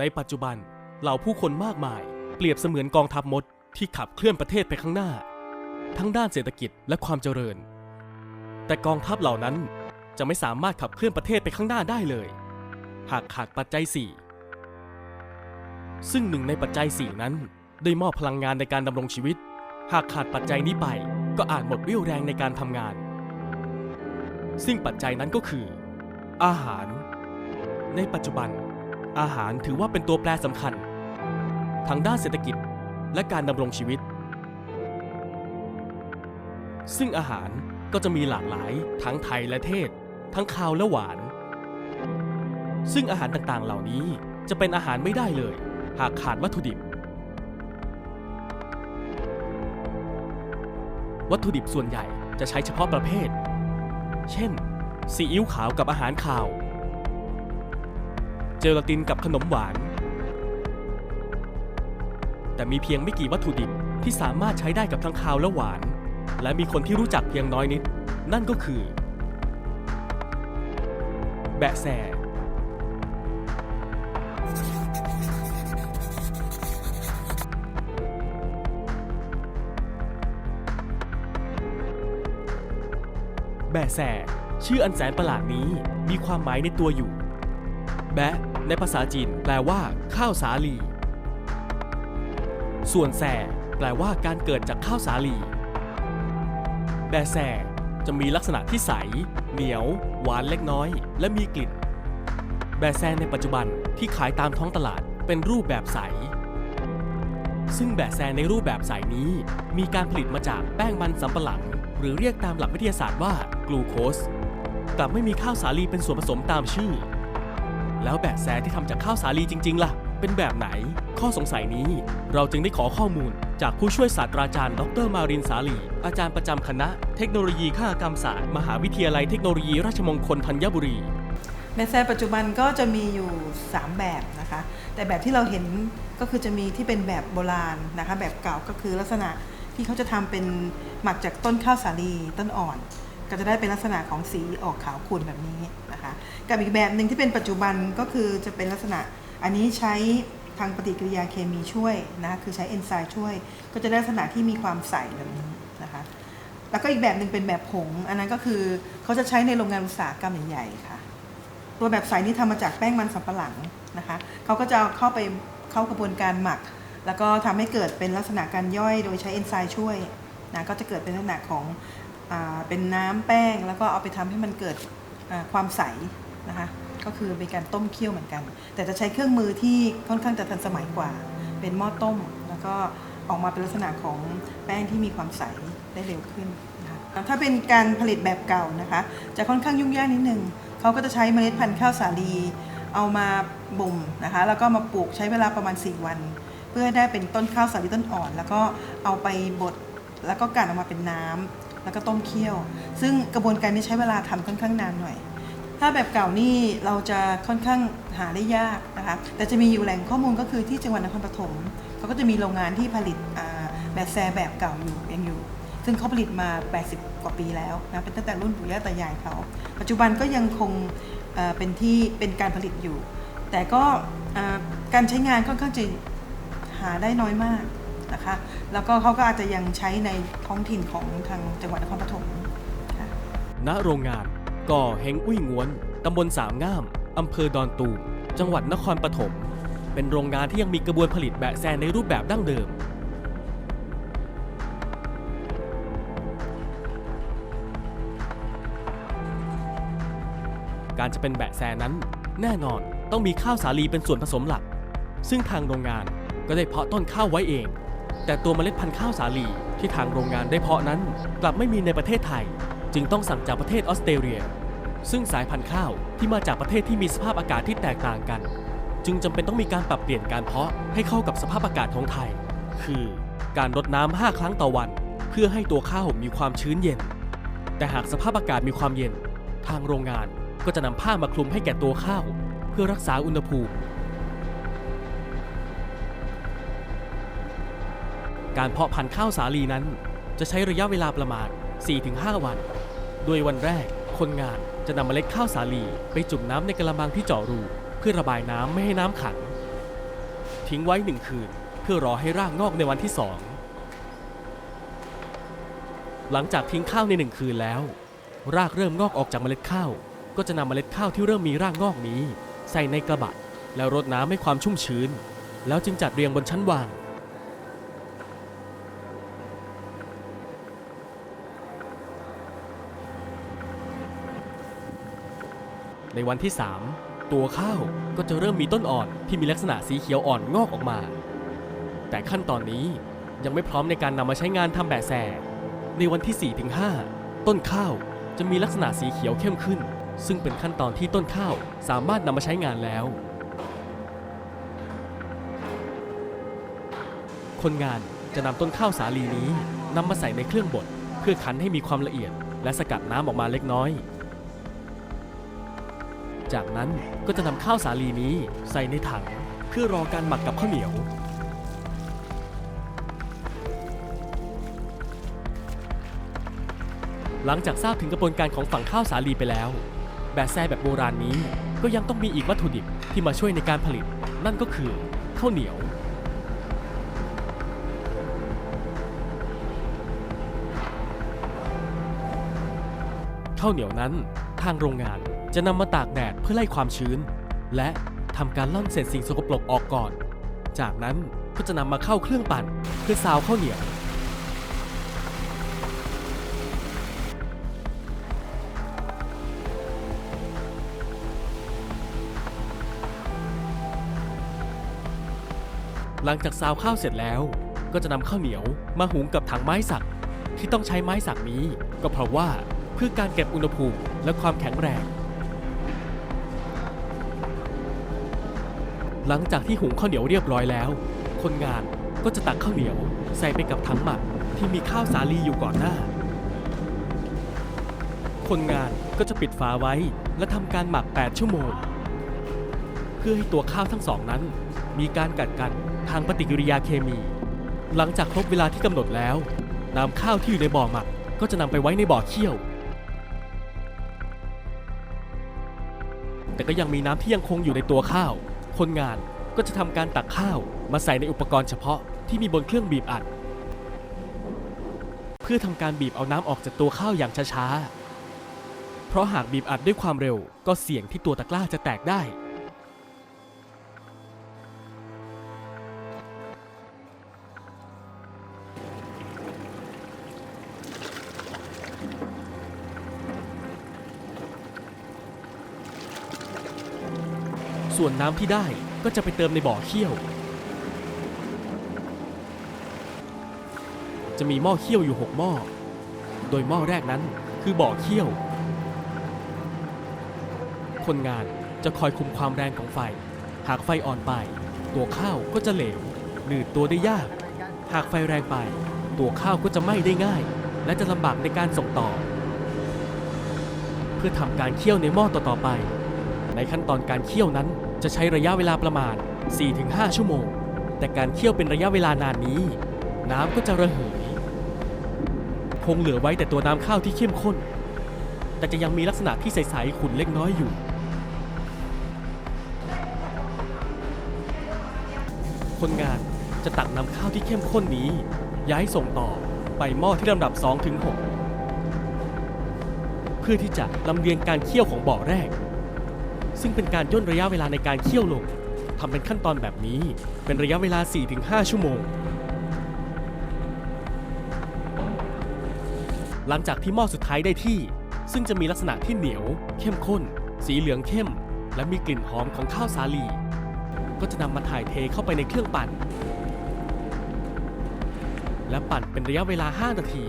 ในปัจจุบันเหล่าผู้คนมากมาย เปรียบเสมือนกองทัพมดที่ขับเคลื่อนประเทศไปข้างหน้า ทั้งด้านเศรษฐกิจและความเจริญ แต่กองทัพเหล่านั้นจะไม่สามารถขับเคลื่อนประเทศไปข้างหน้าได้เลย หากขาดปัจจัย 4 ซึ่งหนึ่งในปัจจัย 4 นั้น ได้มอบพลังงานในการดำรงชีวิต หากขาดปัจจัยนี้ไปก็อาจหมดเรี่ยวแรงในการทำงาน ซึ่งปัจจัยนั้นก็คือ อาหาร ในปัจจุบัน อาหารถือว่าเป็นตัวแปรสำคัญทั้งด้านเศรษฐกิจและการดำรงชีวิต ซึ่งอาหารก็จะมีหลากหลายทั้งไทยและเทศ ทั้งคาวและหวาน ซึ่งอาหารต่างๆเหล่านี้จะเป็นอาหารไม่ได้เลย หากขาดวัตถุดิบ วัตถุดิบส่วนใหญ่จะใช้เฉพาะประเภท เช่นซีอิ๊วขาวกับอาหารคาว เจลาตินกับขนมหวาน แต่มีเพียงไม่กี่วัตถุดิบที่สามารถใช้ได้กับทั้งคาวและหวาน และมีคนที่รู้จักเพียงน้อยนิด นั่นก็คือ แบะแซแบะแซชื่ออันแสนประหลาดนี้มีความหมายในตัวอยู่ แบะ ในภาษาจีนแปลว่าข้าวสาลี ส่วนแซแปลว่าการเกิดจากข้าวสาลี แบะแซจะมีลักษณะที่ใส เหนียว หวานเล็กน้อย และมีกลิ่น แบะแซในปัจจุบันที่ขายตามท้องตลาดเป็นรูปแบบใส ซึ่งแบะแซในรูปแบบใสนี้ มีการผลิตมาจากแป้งมันสำปะหลัง หรือเรียกตามหลักวิทยาศาสตร์ว่ากลูโคสกลับไม่มีข้าวสาลีเป็นส่วนผสมตามชื่อ แล้วแบะแซที่ทำจากข้าวสาลีจริง ๆ ล่ะ เป็นแบบไหน ข้อสงสัยนี้ เราจึงได้ขอข้อมูล จากผู้ช่วยศาสตราจารย์ ดรมารินสาลี อาจารย์ประจำคณะ เทคโนโลยีข้ากรรมศาสตร์ มหาวิทยาลัยเทคโนโลยีราชมงคลธัญบุรี แมสแซปัจจุบันก็จะมีอยู่ 3 แบบนะคะ แต่แบบที่เราเห็นก็คือจะมีที่เป็นแบบโบราณนะคะ แบบเก่าก็คือลักษณะที่เขาจะทำเป็นหมักจากต้นข้าวสาลีต้นอ่อน ก็จะได้เป็นลักษณะของสีออกขาวขุ่นแบบนี้นะคะกับอีกแบบหนึ่งที่เป็นปัจจุบันก็คือจะเป็นลักษณะอันนี้ใช้ทางปฏิกิริยาเคมีช่วยนะคะคือใช้เอนไซม์ช่วย ก็จะได้ลักษณะที่มีความใสแบบนี้นะคะแล้วก็อีกแบบหนึ่งเป็นแบบผง อันนั้นก็คือเขาจะใช้ในโรงงานอุตสาหกรรมใหญ่ๆค่ะ ตัวแบบใสนี่ทำมาจากแป้งมันสำปะหลังนะคะเขาก็จะเข้าไปเข้ากระบวนการหมัก แล้วก็ทำให้เกิดเป็นลักษณะการย่อยโดยใช้เอนไซม์ช่วยนะก็จะเกิดเป็นลักษณะของ เป็นน้ำแป้งแล้วก็เอาไปทำให้มันเกิดความใสนะคะ ก็คือเป็นการต้มเคี่ยวเหมือนกัน แต่จะใช้เครื่องมือที่ค่อนข้างจะทันสมัยกว่า เป็นหม้อต้ม แล้วก็ออกมาเป็นลักษณะของแป้งที่มีความใสได้เร็วขึ้นนะคะถ้าเป็นการผลิตแบบเก่านะคะ จะค่อนข้างยุ่งยากนิดนึงเขาก็จะใช้เมล็ดพันธุ์ข้าวสาลีเอามาบ่มนะคะ แล้วก็มาปลูกใช้เวลาประมาณ 4 วัน เพื่อได้เป็นต้นข้าวสาลีต้นอ่อน แล้วก็เอาไปบดแล้วก็กลั่นออกมาเป็นน้ำ แล้วก็ต้มเคี่ยว ซึ่งกระบวนการนี้ใช้เวลาทำค่อนข้างนานหน่อย ถ้าแบบเก่านี่เราจะค่อนข้างหาได้ยากนะคะแต่จะมีอยู่แหล่งข้อมูลก็คือที่จังหวัดนครปฐมเขาก็จะมีโรงงานที่ผลิตแบบแซแบบเก่าอยู่ยังอยู่ ซึ่งเขาผลิตมา 80 กว่าปีแล้วนะเป็นตั้งแต่รุ่นปู่ย่าตายายเขาปัจจุบันก็ยังคงเป็นที่เป็นการผลิตอยู่ แต่ก็การใช้งานค่อนข้างจะหาได้น้อยมาก นะคะ แล้วก็เขาก็อาจจะยังใช้ในท้องถิ่นของทางจังหวัดนครปฐมณโรงงานก่อเฮงอุ้ยงวน ตำบลสามงาม อำเภอดอนตูมจังหวัดนครปฐม เป็นโรงงานที่ยังมีกระบวนผลิตแบะแซนในรูปแบบดั้งเดิม การจะเป็นแบะแซนั้น แน่นอนต้องมีข้าวสาลีเป็นส่วนผสมหลัก ซึ่งทางโรงงานก็ได้เพาะต้นข้าวไว้เอง แต่ตัวเมล็ดพันธุ์ข้าวสาลีที่ทางโรงงานได้เพาะนั้น กลับไม่มีในประเทศไทย จึงต้องสั่งจากประเทศออสเตรเลีย ซึ่งสายพันธุ์ข้าวที่มาจากประเทศที่มีสภาพอากาศที่แตกต่างกัน จึงจำเป็นต้องมีการปรับเปลี่ยนการเพาะให้เข้ากับสภาพอากาศของไทย คือการรดน้ำ5ครั้งต่อวัน เพื่อให้ตัวข้าวมีความชื้นเย็น แต่หากสภาพอากาศมีความเย็น ทางโรงงานก็จะนำผ้ามาคลุมให้แก่ตัวข้าว เพื่อรักษาอุณหภูมิ การเพาะพันธุ์ข้าวสาลีนั้น จะใช้ระยะเวลาประมาณ 4-5 วัน โดยวันแรก คนงานจะนำเมล็ดข้าวสาลีไปจุ่มน้ำในกระมังที่เจาะรูเพื่อระบายน้ำไม่ให้น้ำขัง ทิ้งไว้หนึ่งคืน เพื่อรอให้รากงอกในวันที่สองหลังจากทิ้งข้าวในหนึ่งคืนแล้ว รากเริ่มงอกออกจากเมล็ดข้าว ก็จะนำเมล็ดข้าวที่เริ่มมีรากงอกนี้ ใส่ในกระบะแล้วรดน้ำให้ความชุ่มชื้น แล้วจึงจัดเรียงบนชั้นวาง ในวันที่ 3 ตัวข้าวก็จะเริ่มมีต้นอ่อนที่มีลักษณะสีเขียวอ่อนงอกออกมา แต่ขั้นตอนนี้ยังไม่พร้อมในการนำมาใช้งานทำแบะแสในวันที่ 4-5 ต้นข้าวจะมีลักษณะสีเขียวเข้มขึ้น ซึ่งเป็นขั้นตอนที่ต้นข้าวสามารถนำมาใช้งานแล้ว คนงานจะนำต้นข้าวสาลีนี้นำมาใส่ในเครื่องบดเพื่อคั้นให้มีความละเอียด และสกัดน้ำออกมาเล็กน้อย จากนั้นก็จะนำข้าวสาลีนี้ใส่ในถัง เพื่อรอการหมักกับข้าวเหนียว หลังจากทราบถึงกระบวนการของฝั่งข้าวสาลีไปแล้ว แบบแซ่แบบโบราณนี้ก็ยังต้องมีอีกวัตถุดิบที่มาช่วยในการผลิต นั่นก็คือข้าวเหนียวข้าวเหนียวนั้น ทางโรงงานจะนำมาตากแดดเพื่อไล่ความชื้น และทำการล่อนเศษสิ่งสกปรกออกก่อน จากนั้นก็จะนำมาเข้าเครื่องปั่นเพื่อซาวข้าวเหนียว หลังจากซาวข้าวเสร็จแล้ว ก็จะนำข้าวเหนียวมาหุงกับถังไม้สักที่ต้องใช้ไม้สักนี้ ก็เพราะว่า พื่อการเก็บอุณหภูมิและความแข็งแรง หลังจากที่หุงข้าวเหนียวเรียบร้อยแล้ว คนงานก็จะตักข้าวเหนียวใส่ไปกับถังหมักที่มีข้าวสาลีอยู่ก่อนหน้า คนงานก็จะปิดฝาไว้และทำการหมัก 8 ชั่วโมง เพื่อให้ตัวข้าวทั้งสองนั้น มีการกัดกันทางปฏิกิริยาเคมี หลังจากครบเวลาที่กำหนดแล้วน้ำข้าวที่อยู่ในบ่อหมักก็จะนำไปไว้ในบ่อเคี่ยว แต่ก็ยังมีน้ำที่ยังคงอยู่ในตัวข้าว คนงานก็จะทำการตักข้าวมาใส่ในอุปกรณ์เฉพาะที่มีบนเครื่องบีบอัด เพื่อทำการบีบเอาน้ำออกจากตัวข้าวอย่างช้าๆ เพราะหากบีบอัดด้วยความเร็วก็เสี่ยงที่ตัวตะกร้าจะแตกได้ ส่วนน้ำที่ได้ก็จะไปเติมในบ่อเคี่ยว จะมีหม้อเคี่ยวอยู่ 6 หม้อ โดยหม้อแรกนั้นคือบ่อเคี่ยว คนงานจะคอยคุมความแรงของไฟ หากไฟอ่อนไป ตัวข้าวก็จะเหลวหนืดตัวได้ยาก หากไฟแรงไป ตัวข้าวก็จะไหม้ได้ง่าย และจะลำบากในการส่งต่อ เพื่อทำการเคี่ยวในหม้อต่อๆไป ในขั้นตอนการเคี่ยวนั้น จะใช้ระยะเวลาประมาณ 4-5 ชั่วโมง แต่การเคี่ยวเป็นระยะเวลานานนี้ น้ำก็จะระเหย คงเหลือไว้แต่ตัวน้ำข้าวที่เข้มข้น แต่จะยังมีลักษณะที่ใสๆขุ่นเล็กน้อยอยู่ คนงานจะตักน้ำข้าวที่เข้มข้นนี้ ย้ายส่งต่อไปหม้อที่ลำดับ 2-6 เพื่อที่จะลำเลียงการเคี่ยวของบ่อแรก ซึ่งเป็นการย่นระยะเวลาในการเคี่ยวลงทำเป็นขั้นตอนแบบนี้ เป็นระยะเวลา 4-5 ชั่วโมง หลังจากที่หม้อสุดท้ายได้ที่ ซึ่งจะมีลักษณะที่เหนียว เข้มข้น สีเหลืองเข้ม และมีกลิ่นหอมของข้าวสาลี ก็จะนำมาถ่ายเทเข้าไปในเครื่องปั่น และปั่นเป็นระยะเวลา 5 นาที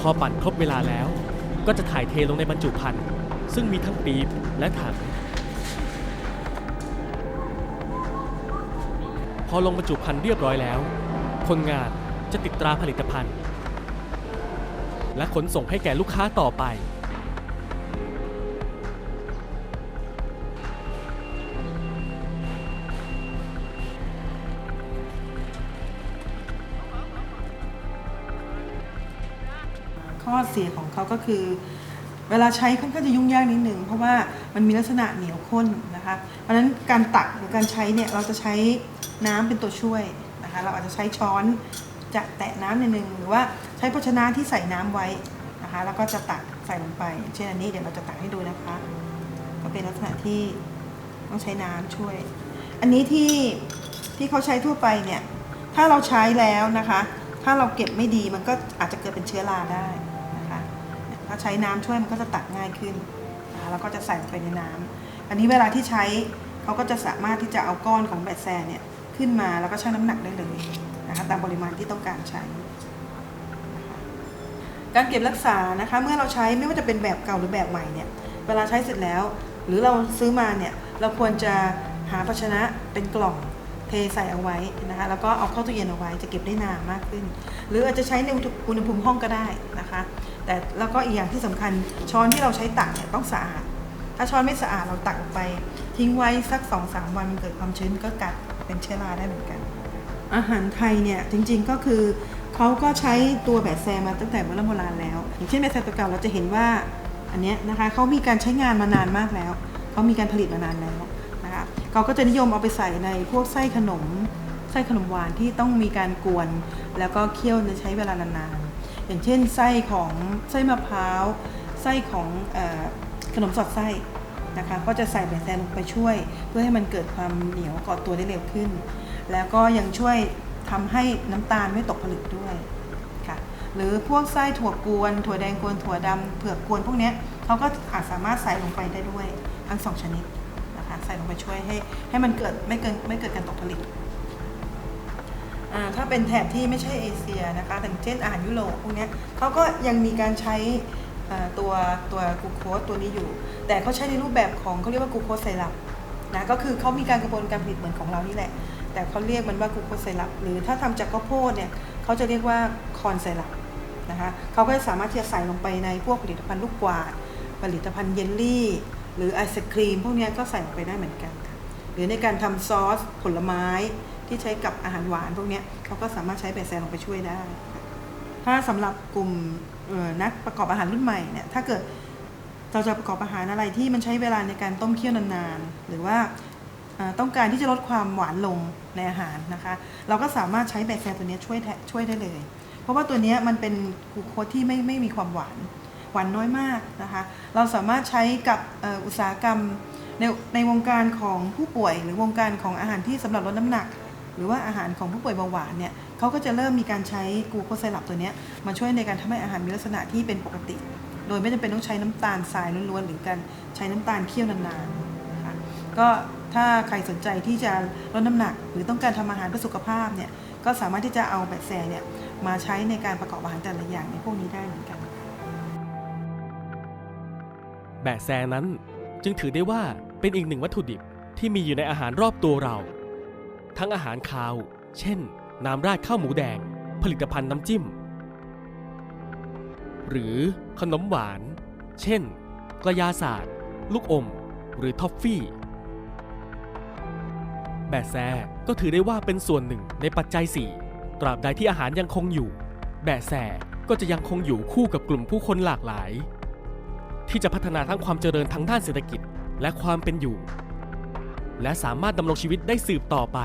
พอปั่นครบเวลาแล้ว ก็จะถ่ายเทลงในบรรจุภัณฑ์ซึ่งมีทั้งปี๊บและถัง พอลงบรรจุภัณฑ์เรียบร้อยแล้ว คนงานจะติดตราผลิตภัณฑ์ และขนส่งให้แก่ลูกค้าต่อไป ข้อเสียของเขาก็คือ เวลาใช้ค่อนข้างจะยุ่งยากนิดหนึ่งเพราะว่ามันมีลักษณะเหนียวข้นนะคะ เพราะฉะนั้นการตักหรือการใช้เนี่ยเราจะใช้น้ำเป็นตัวช่วยนะคะ เราอาจจะใช้ช้อนจะแตะน้ำนิดนึงหรือว่าใช้ภาชนะที่ใส่น้ำไว้นะคะ แล้วก็จะตักใส่ลงไป เช่นอันนี้เดี๋ยวเราจะตักให้ดูนะคะ ก็เป็นลักษณะที่ต้องใช้น้ำช่วย อันนี้ที่ที่เขาใช้ทั่วไปเนี่ยถ้าเราใช้แล้วนะคะ ถ้าเราเก็บไม่ดีมันก็อาจจะเกิดเป็นเชื้อราได้ นะคะเนี่ยถ้าใช้น้ำช่วยมันก็จะตักง่ายขึ้นนะคะแล้วก็จะใส่ลงไปในน้ำอันนี้เวลาที่ใช้เขาก็จะสามารถที่จะเอาก้อนของแบตแซนเนี่ยขึ้นมาแล้วก็ชั่งน้ำหนักได้เลยนะคะตามปริมาณที่ต้องการใช้ การเก็บรักษานะคะเมื่อเราใช้ไม่ว่าจะเป็นแบบเก่าหรือแบบใหม่เนี่ยเวลาใช้เสร็จแล้ว หรือเราซื้อมาเนี่ยเราควรจะหาภาชนะเป็นกล่อง เทใส่เอาไว้นะคะแล้วก็เอาเข้าตู้เย็นเอาไว้จะเก็บได้นานมากขึ้น หรืออาจจะใช้ในอุณหภูมิห้องก็ได้นะคะ แต่แล้วก็อีกอย่างที่สำคัญช้อนที่เราใช้ตักเนี่ยต้องสะอาด ถ้าช้อนไม่สะอาดเราตักออกไป ทิ้งไว้สัก2อสาวันมันเกิดความชื้นก็กัดเป็นเชื้อราได้เหมือนกัน อาหารไทยเนี่ยจริงๆก็คือเขาก็ใช้ตัวแบะแซมาตั้งแต่โบราณโบราณแล้ว อย่างเช่นแบะแซตัวเก่าเราจะเห็นว่าอันนี้นะคะเขามีการใช้งานมานานมากแล้วเขามีการผลิตมานานแล้ว เขาก็จะนิยมเอาไปใส่ในพวกไส้ขนม ไส้ขนมหวานที่ต้องมีการกวน แล้วก็เคี่ยวใช้เวลานานๆ อย่างเช่น ไส้ของไส้มะพร้าว ไส้ของอขนมสอดไส้นะคะก็จะใส่แบะแซลงไปช่วย เพื่อให้มันเกิดความเหนียวเกาะตัวได้เร็วขึ้น แล้วก็ยังช่วยทำให้น้ำตาลไม่ตกผลึกด้วยค่ะหรือพวกไส้ถั่วกวน ถั่วแดงกวนถั่วดำเผือกกวนพวกนี้เขาก็อาจสามารถใส่ลงไปได้ด้วยทั้งสองชนิด ใส่ลงไปช่วยให้ให้มันเกิดไม่เกินไม่เกิดการตกผลึกอ่าถ้าเป็นแถบที่ไม่ใช่เอเชียนะคะอย่างเช่นอาหารยุโรปพวกนี้เขาก็ยังมีการใช้ตัวตัวกูโคสตัวนี้อยู่ แต่เขาใช้ในรูปแบบของเขาเรียกว่ากูโคสไซรัปนะก็คือเขามีการกระบวนการผลิตเหมือนของเรานี่แหละ แต่เขาเรียกมันว่ากูโคสไซรัปหรือถ้าทำจากข้าวโพดเนี่ยเขาจะเรียกว่าคอนไซรัปนะคะเขาก็สามารถที่จะใส่ลงไปในพวกผลิตภัณฑ์ลูกกวาดผลิตภัณฑ์เยลลี่ หรือไอศครีมพวกนี้ก็ใส่ลงไปได้เหมือนกันค่ะ หรือในการทำซอสผลไม้ที่ใช้กับอาหารหวานพวกนี้เขาก็สามารถใช้แบคแซลลงไปช่วยได้ ถ้าสำหรับกลุ่มนักประกอบอาหารรุ่นใหม่เนี่ยถ้าเกิดเราจะประกอบอาหารอะไรที่มันใช้เวลาในการต้มเคี่ยวนานๆ หรือว่าต้องการที่จะลดความหวานลงในอาหารนะคะ เราก็สามารถใช้แบคแซลตัวนี้ช่วยช่วยได้เลย เพราะว่าตัวนี้มันเป็นกลูโคสที่ไม่ไม่มีความหวาน หวานน้อยมากนะคะ เราสามารถใช้กับอุตสาหกรรมในในวงการของผู้ป่วย หรือวงการของอาหารที่สำหรับลดน้ำหนัก หรือว่าอาหารของผู้ป่วยเบาหวานเนี่ยเขาก็จะเริ่มมีการใช้กูโคไซรัปตัวนี้มาช่วยในการทำให้อาหารมีลักษณะที่เป็นปกติ โดยไม่จำเป็นต้องใช้น้ำตาลทรายล้วนๆหรือการใช้น้ำตาลเคี่ยวนานๆนะคะก็ถ้าใครสนใจที่จะลดน้ำหนัก หรือต้องการทำอาหารเพื่อสุขภาพเนี่ยก็สามารถที่จะเอาแบคแซเนี่ยมาใช้ในการประกอบอาหารแต่ละอย่างในพวกนี้ได้เหมือนกัน แบะแซนั้น จึงถือได้ว่าเป็นอีกหนึ่งวัตถุดิบที่มีอยู่ในอาหารรอบตัวเรา ทั้งอาหารคาว เช่น น้ำราดข้าวหมูแดง ผลิตภัณฑ์น้ำจิ้ม หรือขนมหวาน เช่น กระยาศาสตร์ ลูกอม หรือท็อฟฟี่ แบะแซก็ถือได้ว่าเป็นส่วนหนึ่งในปัจจัย 4 ตราบใดที่อาหารยังคงอยู่ แบะแซก็จะยังคงอยู่คู่กับกลุ่มผู้คนหลากหลาย ที่จะพัฒนาทั้งความเจริญทางด้านเศรษฐกิจ และความเป็นอยู่ และสามารถดำรงชีวิตได้สืบต่อไป